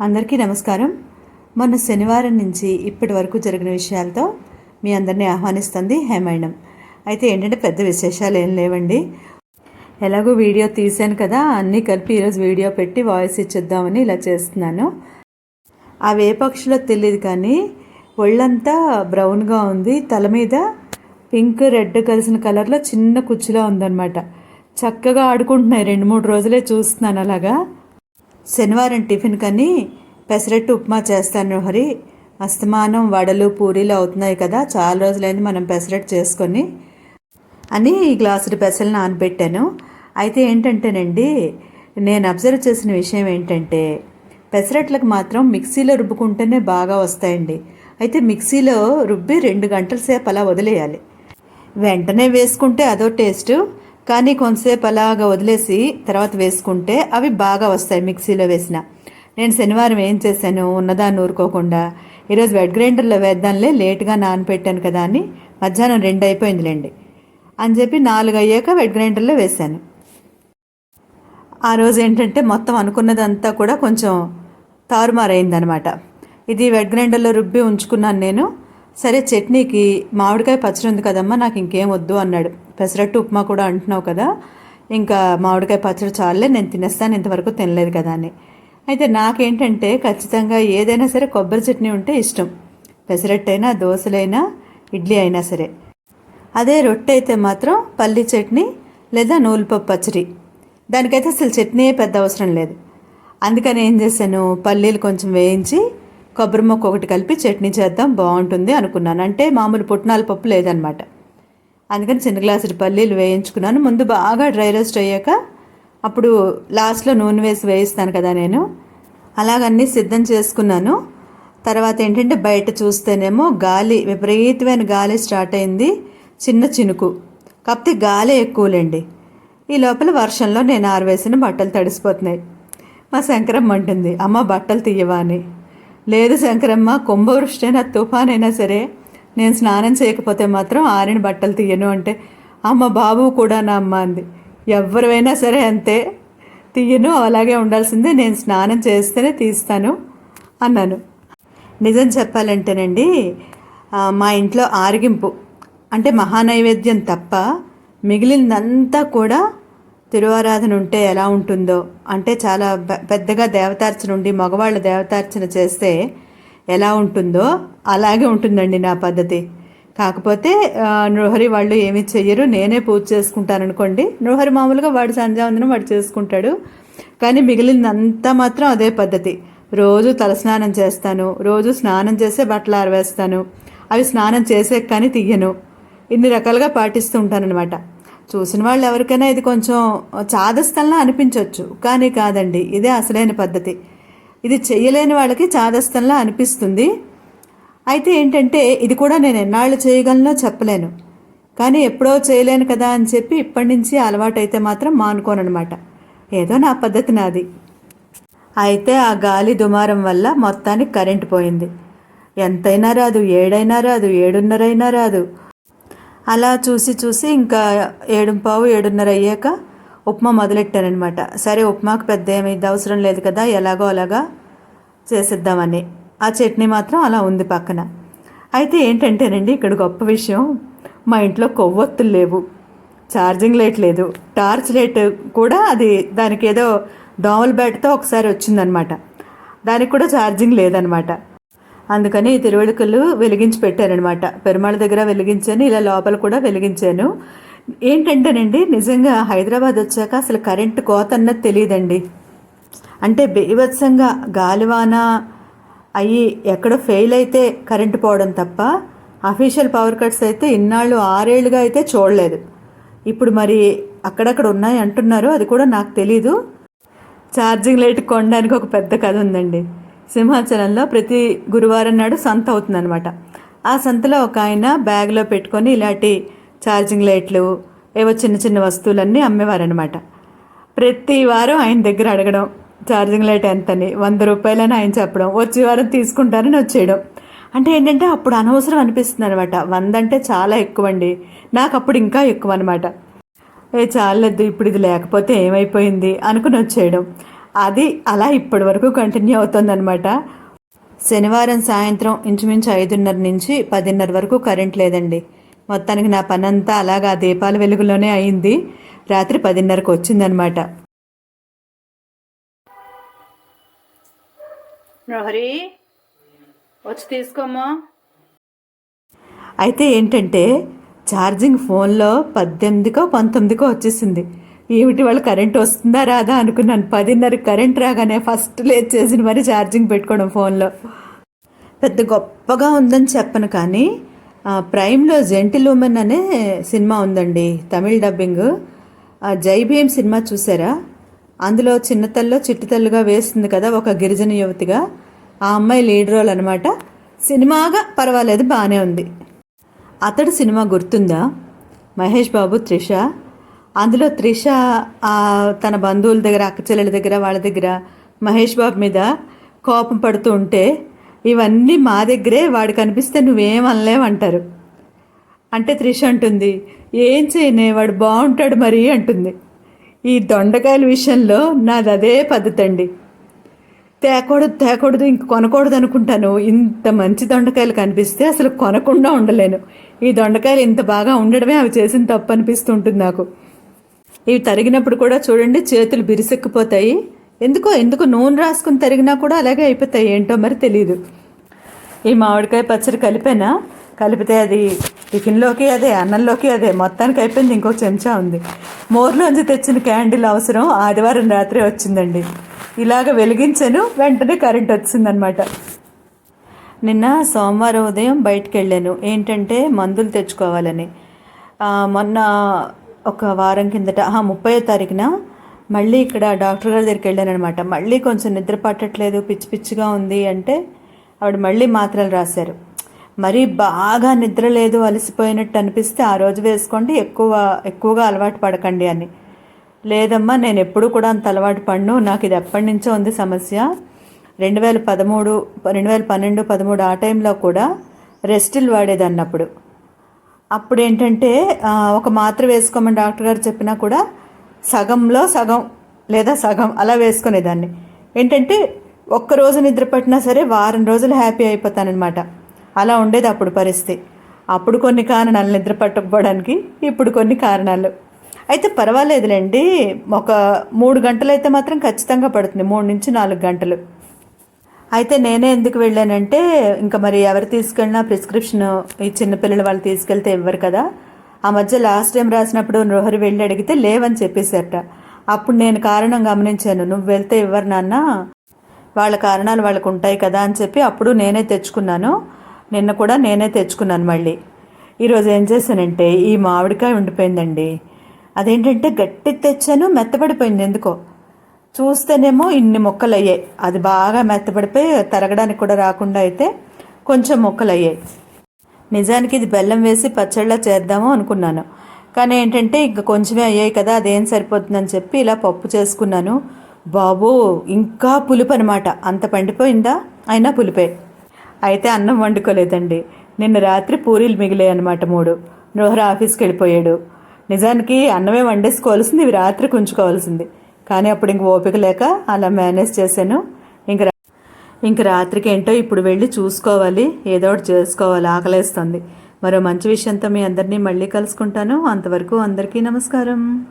అందరికీ నమస్కారం. మొన్న శనివారం నుంచి ఇప్పటి వరకు జరిగిన విషయాలతో మీ అందరినీ ఆహ్వానిస్తుంది హేమైనం అయితే ఏంటంటే పెద్ద విశేషాలు ఏం లేవండి. ఎలాగో వీడియో తీశాను కదా అన్నీ కలిపి ఈరోజు వీడియో పెట్టి వాయిస్ ఇచ్చేద్దామని ఇలా చేస్తున్నాను. అవి ఏ తెలియదు కానీ ఒళ్ళంతా బ్రౌన్గా ఉంది. తల మీద పింక్ రెడ్ కలిసిన కలర్లో చిన్న కుచ్చులా ఉందన్నమాట. చక్కగా ఆడుకుంటున్నాయి. రెండు మూడు రోజులే చూస్తున్నాను అలాగా. శనివారం టిఫిన్ కని పెసరట్టు ఉప్మా చేస్తాను హరి. అస్తమానం వడలు పూరీలు అవుతున్నాయి కదా చాలా రోజులైంది మనం పెసరట్టు చేసుకొని అని ఈ గ్లాసుడు పెసలు నానబెట్టాను. అయితే ఏంటంటేనండి నేను అబ్జర్వ్ చేసిన విషయం ఏంటంటే పెసరట్లకు మాత్రం మిక్సీలో రుబ్బుకుంటేనే బాగా వస్తాయండి. అయితే మిక్సీలో రుబ్బి రెండు గంటల సేపు అలా వదిలేయాలి. వెంటనే వేసుకుంటే అదో టేస్ట్. కానీ కొంతసేపు అలాగా వదిలేసి తర్వాత వేసుకుంటే అవి బాగా వస్తాయి మిక్సీలో వేసిన. నేను శనివారం ఏం చేశాను? ఉన్నదాన్ని ఊరుకోకుండా ఈరోజు వెడ్ గ్రైండర్లో వేద్దాంలే లేట్గా నానపెట్టాను కదా అని మధ్యాహ్నం రెండు అయిపోయిందిలేండి అని చెప్పి నాలుగు అయ్యాక వెడ్ గ్రైండర్లో వేశాను. ఆ రోజు ఏంటంటే మొత్తం అనుకున్నదంతా కూడా కొంచెం తారుమారైందనమాట. ఇది వెడ్ గ్రైండర్లో రుబ్బి ఉంచుకున్నాను నేను. సరే చట్నీకి మామిడికాయ పచ్చడి ఉంది కదమ్మా నాకు ఇంకేం వద్దు అన్నాడు. పెసరట్టు ఉప్మా కూడా అంటున్నావు కదా. ఇంకా మామిడికాయ పచ్చడి చాలే నేను తినేస్తాను ఇంతవరకు తినలేదు కదా అని. అయితే నాకేంటంటే ఖచ్చితంగా ఏదైనా సరే కొబ్బరి చట్నీ ఉంటే ఇష్టం. పెసరట్టైనా దోశలైనా ఇడ్లీ అయినా సరే. అదే రొట్టె అయితే మాత్రం పల్లి చట్నీ లేదా నూలుపప్పు పచ్చడి. దానికైతే అసలు చట్నీ పెద్ద అవసరం లేదు. అందుకని ఏం చేశాను పల్లీలు కొంచెం వేయించి కొబ్బరి మొక్క ఒకటి కలిపి చట్నీ చేద్దాం బాగుంటుంది అనుకున్నాను. అంటే మామూలు పుట్నాల పప్పు లేదనమాట. అందుకని చిన్న గ్లాసుడు పల్లీలు వేయించుకున్నాను. ముందు బాగా డ్రై రోస్ట్ అయ్యాక అప్పుడు లాస్ట్లో నూనె వేసి వేయిస్తాను కదా నేను. అలాగన్నీ సిద్ధం చేసుకున్నాను. తర్వాత ఏంటంటే బయట చూస్తేనేమో గాలి విపరీతమైన గాలి స్టార్ట్ అయింది. చిన్న చినుకు. కాకపోతే గాలి ఎక్కువలేండి. ఈ లోపల వర్షంలో నేను ఆరవేసిన బట్టలు తడిసిపోతున్నాయి. మా శంకరమ్మ అంటుంది అమ్మ బట్టలు తీయవా అని. లేదు శంకరమ్మ కుంభవృష్టి అయినా తుఫాన్ అయినా సరే నేను స్నానం చేయకపోతే మాత్రం ఆరిన బట్టలు తీయను అంటే అమ్మ బాబు కూడా నా అమ్మ అంది. ఎవరివైనా సరే అంతే తీయను అలాగే ఉండాల్సిందే నేను స్నానం చేస్తేనే తీస్తాను అన్నాను. నిజం చెప్పాలంటేనండి మా ఇంట్లో ఆరగింపు అంటే మహానైవేద్యం తప్ప మిగిలిందంతా కూడా తిరువారాధన ఉంటే ఎలా ఉంటుందో అంటే చాలా పెద్దగా దేవతార్చన ఉండి మగవాళ్ళు దేవతార్చన చేస్తే ఎలా ఉంటుందో అలాగే ఉంటుందండి నా పద్ధతి. కాకపోతే నృహరి వాళ్ళు ఏమీ చెయ్యరు. నేనే పూజ చేసుకుంటాను అనుకోండి నృహరి మామూలుగా వాడు సంధ్యావందనం వాడు చేసుకుంటాడు. కానీ మిగిలిందంతా మాత్రం అదే పద్ధతి. రోజు తలస్నానం చేస్తాను. రోజు స్నానం చేసే బట్టలు ఆరవేస్తాను. అవి స్నానం చేసే కానీ తీయను. ఇన్ని రకాలుగా పాటిస్తూ ఉంటానన్నమాట. చూసిన వాళ్ళు ఎవరికైనా ఇది కొంచెం చాదస్తంలా అనిపించవచ్చు కానీ కాదండి ఇదే అసలైన పద్ధతి. ఇది చేయలేని వాళ్ళకి చాదస్తంలా అనిపిస్తుంది. అయితే ఏంటంటే ఇది కూడా నేను ఎన్నాళ్ళు చేయగలనో చెప్పలేను. కానీ ఎప్పుడో చేయలేను కదా అని చెప్పి ఇప్పటి నుంచి అలవాటైతే మాత్రం మానుకోనమాట ఏదో నా పద్ధతి నాది. అయితే ఆ గాలి దుమారం వల్ల మొత్తానికి కరెంటు పోయింది. ఎంతైనా రాదు ఏడైనా రాదు ఏడున్నరైనా రాదు. అలా చూసి చూసి ఇంకా ఏడుంపావు ఏడున్నర అయ్యాక ఉప్మా మొదలెట్టానమాట సరే ఉప్మాకు పెద్ద ఏమి అవసరం లేదు కదా ఎలాగో అలాగా చేసేద్దామని. ఆ చట్నీ మాత్రం అలా ఉంది పక్కన. అయితే ఏంటంటేనండి ఇక్కడ గొప్ప విషయం. మా ఇంట్లో కొవ్వొత్తులు లేవు. ఛార్జింగ్ లైట్ లేదు. టార్చ్ లైట్ కూడా అది దానికి ఏదో దోమల బ్యాట్తో ఒకసారి వచ్చిందనమాట దానికి కూడా ఛార్జింగ్ లేదనమాట అందుకని ఈ వెలిగించి పెట్టారనమాట పెరుమాళ దగ్గర వెలిగించాను ఇలా లోపల కూడా వెలిగించాను. ఏంటంటేనండి నిజంగా హైదరాబాద్ వచ్చాక అసలు కరెంటు కోత అన్నది తెలియదండి. అంటే బీభత్సంగా గాలివాన అయ్యి ఎక్కడో ఫెయిల్ అయితే కరెంటు పోవడం తప్ప అఫీషియల్ పవర్ కట్స్ అయితే ఇన్నాళ్ళు ఆరేళ్ళుగా అయితే చూడలేదు. ఇప్పుడు మరి అక్కడక్కడ ఉన్నాయి అంటున్నారు అది కూడా నాకు తెలీదు. ఛార్జింగ్ లైట్ కొనడానికి ఒక పెద్ద కథ ఉందండి. సింహాచలంలో ప్రతి గురువారం నాడు సంత అవుతుందన్నమాట. ఆ సంతలో ఒక ఆయన బ్యాగ్లో పెట్టుకొని ఇలాంటి ఛార్జింగ్ లైట్లు ఏవో చిన్న చిన్న వస్తువులన్నీ అమ్మేవారనమాట ప్రతి వారం ఆయన దగ్గర అడగడం ఛార్జింగ్ లైట్ ఎంతని వంద రూపాయలని ఆయన చెప్పడం వచ్చే వారం తీసుకుంటారని వచ్చేయడం. అంటే ఏంటంటే అప్పుడు అనవసరం అనిపిస్తుంది అనమాట వంద అంటే చాలా ఎక్కువ అండి నాకు అప్పుడు ఇంకా ఎక్కువ అనమాట ఏ చాలలేదు ఇప్పుడు ఇది లేకపోతే ఏమైపోయింది అనుకుని వచ్చేయడం. అది అలా ఇప్పటి వరకు కంటిన్యూ అవుతుందన్నమాట. శనివారం సాయంత్రం ఇంచుమించు ఐదున్నర నుంచి పదిన్నర వరకు కరెంట్ లేదండి. మొత్తానికి నా పనంతా అలాగా ఆ దీపాల వెలుగులోనే అయింది. రాత్రి పదిన్నరకు వచ్చిందనమాట వచ్చి తీసుకోమ్మా. అయితే ఏంటంటే ఛార్జింగ్ ఫోన్లో పద్దెనిమిదికో పంతొమ్మిదికో వచ్చేసింది. ఏమిటి వాళ్ళు కరెంట్ వస్తుందా రాదా అనుకున్నాను. పదిన్నర కరెంట్ రాగానే ఫస్ట్ లేట్ చేసిన మరి ఛార్జింగ్ పెట్టుకోవడం ఫోన్లో. పెద్ద గొప్పగా ఉందని చెప్పను కానీ ప్రైమ్లో జెంటిల్ ఉమెన్ అనే సినిమా ఉందండి తమిళ డబ్బింగ్ జై భీమ్ సినిమా చూసారా? అందులో చిన్నతల్లో చిట్టుతల్లుగా వేస్తుంది కదా ఒక గిరిజన యువతిగా. ఆ అమ్మాయి లీడ్ రోల్ అనమాట సినిమాగా పర్వాలేదు బాగానే ఉంది. అతడు సినిమా గుర్తుందా? మహేష్ బాబు త్రిష. అందులో త్రిష తన బంధువుల దగ్గర అక్క చెల్లెల దగ్గర వాళ్ళ దగ్గర మహేష్ బాబు మీద కోపం పడుతూ ఉంటే ఇవన్నీ మా దగ్గరే వాడు కనిపిస్తే నువ్వేం అనలేమంటారు అంటే త్రిష అంటుంది ఏం చేయనే వాడు బాగుంటాడు మరి అంటుంది. ఈ దొండకాయల విషయంలో నాది అదే పద్ధతి అండి తేకూడదు తేకూడదు ఇంక కొనకూడదు అనుకుంటాను. ఇంత మంచి దొండకాయలు కనిపిస్తే అసలు కొనకుండా ఉండలేను. ఈ దొండకాయలు ఇంత బాగా ఉండడమే అవి చేసిన తప్పు అనిపిస్తుంటుంది నాకు. ఇవి తరిగినప్పుడు కూడా చూడండి చేతులు బిరిసెక్కిపోతాయి. ఎందుకో ఎందుకు నూనె రాసుకుని తరిగినా కూడా అలాగే అయిపోతాయి. ఏంటో మరి తెలియదు ఈ మామిడికాయ పచ్చడి కలిపానా? కలిపితే అది టిఫిన్లోకి అదే అన్నంలోకి అదే. మొత్తానికి అయిపోయింది. ఇంకో చెంచా ఉంది. మోర్లోంచి తెచ్చిన క్యాండిల్ అవసరం. ఆదివారం రాత్రి వచ్చిందండి. ఇలాగ వెలిగించాను. వెంటనే కరెంట్ వచ్చిందనమాట. నిన్న సోమవారం ఉదయం బయటకు వెళ్ళాను. ఏంటంటే మందులు తెచ్చుకోవాలని. మొన్న ఒక వారం కిందట ముప్పై తారీఖున మళ్ళీ ఇక్కడ డాక్టర్ గారి దగ్గరికి వెళ్ళానమాట మళ్ళీ కొంచెం నిద్ర పట్టట్లేదు పిచ్చి పిచ్చిగా ఉంది అంటే ఆవిడ మళ్ళీ మాత్రలు రాశారు. మరీ బాగా నిద్ర లేదు అలసిపోయినట్టు అనిపిస్తే ఆ రోజు వేసుకోండి ఎక్కువ ఎక్కువగా అలవాటు పడకండి అని. లేదమ్మా నేను ఎప్పుడూ కూడా అంత అలవాటు పడను నాకు ఇది ఎప్పటి నుంచో ఉంది సమస్య. రెండు వేల పదమూడు రెండు వేల పన్నెండు పదమూడు ఆ టైంలో కూడా రెస్టిల్ వాడేదాన్ని అప్పుడు అప్పుడు ఏంటంటే ఒక మాత్ర వేసుకోమని డాక్టర్ గారు చెప్పినా కూడా సగంలో సగం లేదా సగం అలా వేసుకునేదాన్ని. ఏంటంటే ఒక్క రోజు నిద్ర పట్టినా సరే వారం రోజులు హ్యాపీ అయిపోతానన్నమాట. అలా ఉండేది అప్పుడు పరిస్థితి. అప్పుడు కొన్ని కారణాలు నిద్ర పట్టకపోవడానికి ఇప్పుడు కొన్ని కారణాలు. అయితే పర్వాలేదులేండి. ఒక మూడు గంటలు అయితే మాత్రం ఖచ్చితంగా పడుతుంది. మూడు నుంచి నాలుగు గంటలు. అయితే నేనే ఎందుకు వెళ్ళానంటే ఇంకా మరి ఎవరు తీసుకెళ్ళినా ప్రిస్క్రిప్షన్ ఈ చిన్నపిల్లలు వాళ్ళు తీసుకెళ్తే ఇవ్వరు కదా. ఆ మధ్య లాస్ట్ టైం రాసినప్పుడు రోహరి వెళ్ళి అడిగితే లేవని చెప్పేశారట. అప్పుడు నేను కారణం గమనించాను. నువ్వు వెళ్తే ఇవ్వరు నాన్న? వాళ్ళ కారణాలు వాళ్ళకు ఉంటాయి కదా అని చెప్పి అప్పుడు నేనే తెచ్చుకున్నాను. నిన్న కూడా నేనే తెచ్చుకున్నాను మళ్ళీ. ఈరోజు ఏం చేశానంటే ఈ మామిడికాయ ఉండిపోయిందండి. అదేంటంటే గట్టి తెచ్చాను మెత్తబడిపోయింది ఎందుకో. చూస్తేనేమో ఇన్ని మొక్కలు అయ్యాయి అది బాగా మెత్తబడిపోయి తరగడానికి కూడా రాకుండా అయితే కొంచెం మొక్కలు అయ్యాయి నిజానికి ఇది బెల్లం వేసి పచ్చళ్ళ చేద్దాము అనుకున్నాను. కానీ ఏంటంటే ఇంక కొంచెమే అయ్యాయి కదా అదేం సరిపోతుందని చెప్పి ఇలా పప్పు చేసుకున్నాను. బాబు ఇంకా పులుపు అనమాట అంత పండిపోయిందా? అయినా పులిపే. అయితే అన్నం వండుకోలేదండి. నిన్న రాత్రి పూరీలు మిగిలాయి అనమాట మూడు. నోహర ఆఫీస్కి వెళ్ళిపోయాడు. నిజానికి అన్నమే వండేసుకోవాల్సింది ఇవి రాత్రి ఉంచుకోవాల్సింది కానీ అప్పుడు ఇంక ఓపిక లేక అలా మేనేజ్ చేశాను. ఇంక రాత్రికి ఏంటో ఇప్పుడు వెళ్ళి చూసుకోవాలి. ఏదో ఒకటి చేసుకోవాలి. ఆకలేస్తుంది. మరో మంచి విషయంతో మీ అందరినీ మళ్ళీ కలుసుకుంటాను. అంతవరకు అందరికీ నమస్కారం.